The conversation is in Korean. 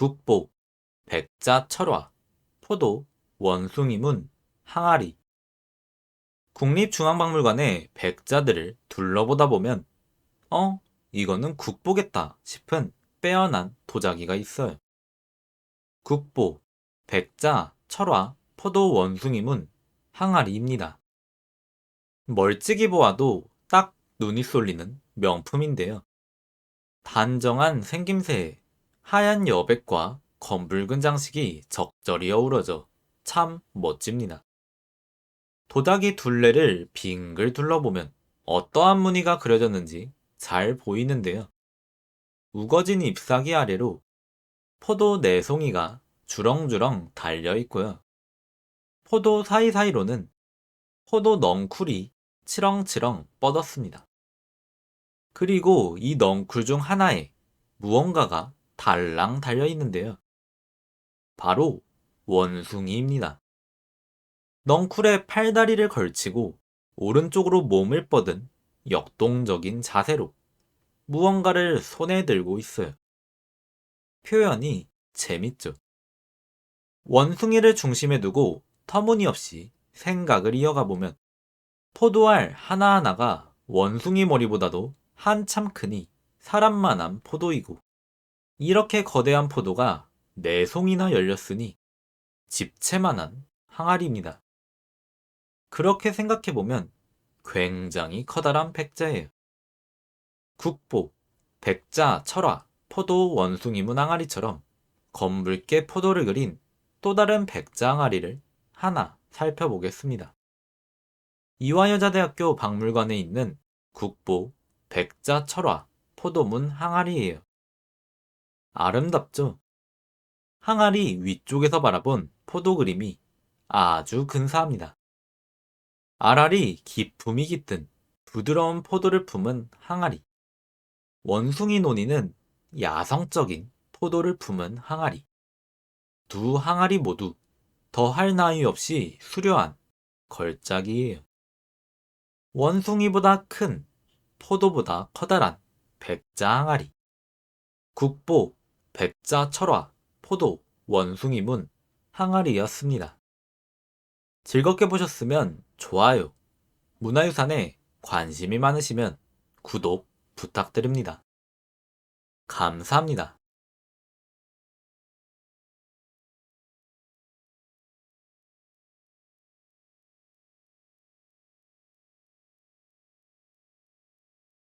국보, 백자 철화, 포도, 원숭이문, 항아리. 국립중앙박물관의 백자들을 둘러보다 보면, 어, 이거는 국보겠다 싶은 빼어난 도자기가 있어요. 국보, 백자, 철화, 포도, 원숭이문, 항아리입니다. 멀찍이 보아도 딱 눈이 쏠리는 명품인데요. 단정한 생김새에 하얀 여백과 검붉은 장식이 적절히 어우러져 참 멋집니다. 도자기 둘레를 빙글 둘러보면 어떠한 무늬가 그려졌는지 잘 보이는데요. 우거진 잎사귀 아래로 포도 네 송이가 주렁주렁 달려 있고요. 포도 사이사이로는 포도 넝쿨이 치렁치렁 뻗었습니다. 그리고 이 넝쿨 중 하나에 무언가가 달랑 달려 있는데요. 바로 원숭이입니다. 넝쿨에 팔다리를 걸치고 오른쪽으로 몸을 뻗은 역동적인 자세로 무언가를 손에 들고 있어요. 표현이 재밌죠. 원숭이를 중심에 두고 터무니없이 생각을 이어가 보면 포도알 하나하나가 원숭이 머리보다도 한참 크니 사람만한 포도이고 이렇게 거대한 포도가 네 송이나 열렸으니 집채만한 항아리입니다. 그렇게 생각해보면 굉장히 커다란 백자예요. 국보, 백자, 철화, 포도, 원숭이문 항아리처럼 검붉게 포도를 그린 또 다른 백자 항아리를 하나 살펴보겠습니다. 이화여자대학교 박물관에 있는 국보, 백자, 철화, 포도문 항아리예요. 아름답죠? 항아리 위쪽에서 바라본 포도 그림이 아주 근사합니다. 알알이 기품이 깃든 부드러운 포도를 품은 항아리. 원숭이 논이는 야성적인 포도를 품은 항아리. 두 항아리 모두 더할 나위 없이 수려한 걸작이에요. 원숭이보다 큰 포도보다 커다란 백자 항아리. 국보, 백자 철화, 포도, 원숭이문, 항아리였습니다. 즐겁게 보셨으면 좋아요, 문화유산에 관심이 많으시면 구독 부탁드립니다. 감사합니다.